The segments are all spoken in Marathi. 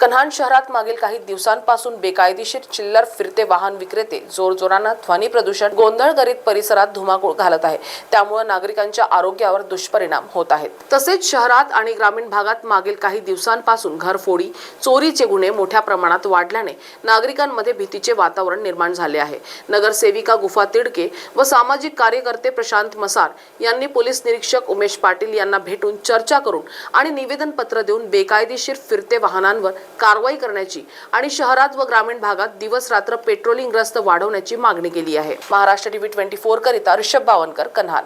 कन्हान शहरात मागील काही दिवसांपासून बेकायदेशीर चिल्लर फिरते वाहन विक्रेते. जोरजोरानं ध्वनी प्रदूषण गोंधळ करीत परिसरात धुमाकूळ घालत आहे. त्यामुळे नागरिकांच्या आरोग्यावर दुष्परिणाम होत आहेत. तसेच शहरात आणि ग्रामीण भागात मागील काही दिवसांपासून घरफोडी चोरीचे गुन्हे मोठ्या प्रमाणात वाढल्याने नागरिकांमध्ये भीतीचे वातावरण निर्माण झाले आहे. नगरसेविका गुफा तिडके व सामाजिक कार्यकर्ते प्रशांत मसार यांनी पोलीस निरीक्षक उमेश पाटील यांना भेटून चर्चा करून आणि निवेदन पत्र देऊन बेकायदेशीर फिरते वाहनांवर कारवाई करण्याची आणि शहरात व ग्रामीण भागात दिवस रात्र पेट्रोलिंग रस्त वाढवण्याची मागणी केली आहे. महाराष्ट्र टीव्ही ट्वेंटी फोर करिता ऋषभ बावनकर कन्हान.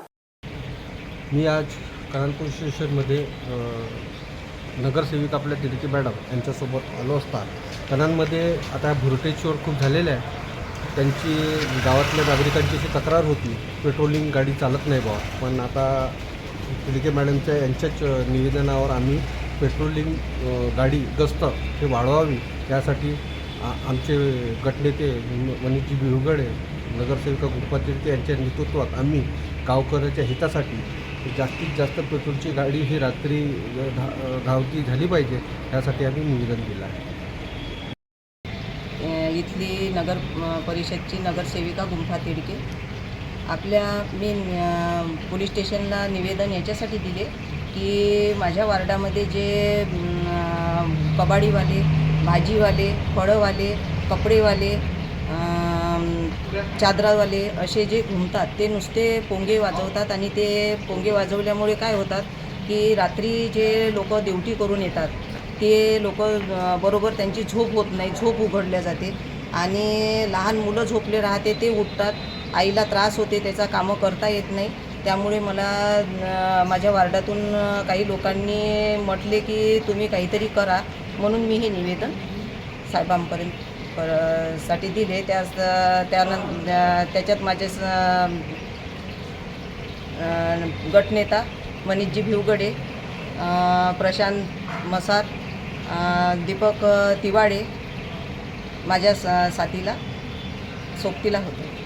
मी आज कानपूर स्टेशनमध्ये नगरसेविका आपल्या तिडकी मॅडम यांच्यासोबत आलो असता. कनांमध्ये आता भुरटे चोर खूप झालेले आहे. त्यांची गावातल्या नागरिकांची अशी तक्रार होती पेट्रोलिंग गाडी चालत नाही बा पण आता तिडके मॅडमच्या यांच्याच निवेदनावर आम्ही पेट्रोलिंग गाडी गस्त हे वाढवावी यासाठी आमचे गटनेते म- बिहुगडे नगरसेविका गुप्पा तिडके यांच्या नेतृत्वात आम्ही गावकऱ्याच्या हितासाठी जास्तीत जास्त पेट्रोलची गाडी ही रात्री धा धावती झाली पाहिजे यासाठी आम्ही निवेदन दिलं आहे. इथली नगर परिषदची नगरसेविका गुंफा तिडके आपल्या मी पोलीस स्टेशनला निवेदन याच्यासाठी दिले की माझ्या वार्डामध्ये जे कबाडीवाले भाजीवाले फळंवाले कपडेवाले चादरावाले असे जे घुमतात ते नुसते पोंगे वाजवतात आणि ते पोंगे वाजवल्यामुळे काय होतात की रात्री जे लोक ड्युटी करून येतात ते लोक बरोबर त्यांची झोप होत नाही झोप उघडल्या जाते आणि लहान मुलं झोपले राहते ते उठतात. आईला त्रास होते त्याचा कामं करता येत नाही. त्यामुळे मला माझ्या वार्डातून काही लोकांनी म्हटले की तुम्ही काहीतरी करा. म्हणून मी हे निवेदन साहेबांपर्यंत पर- साठी दिले. त्यास त्यानं त्याच्यात माझे स- गटनेता मनीषजी भिवगडे प्रशांत मसार दीपक तिवाडे माझ्या सा साथीला सोबतीला होते.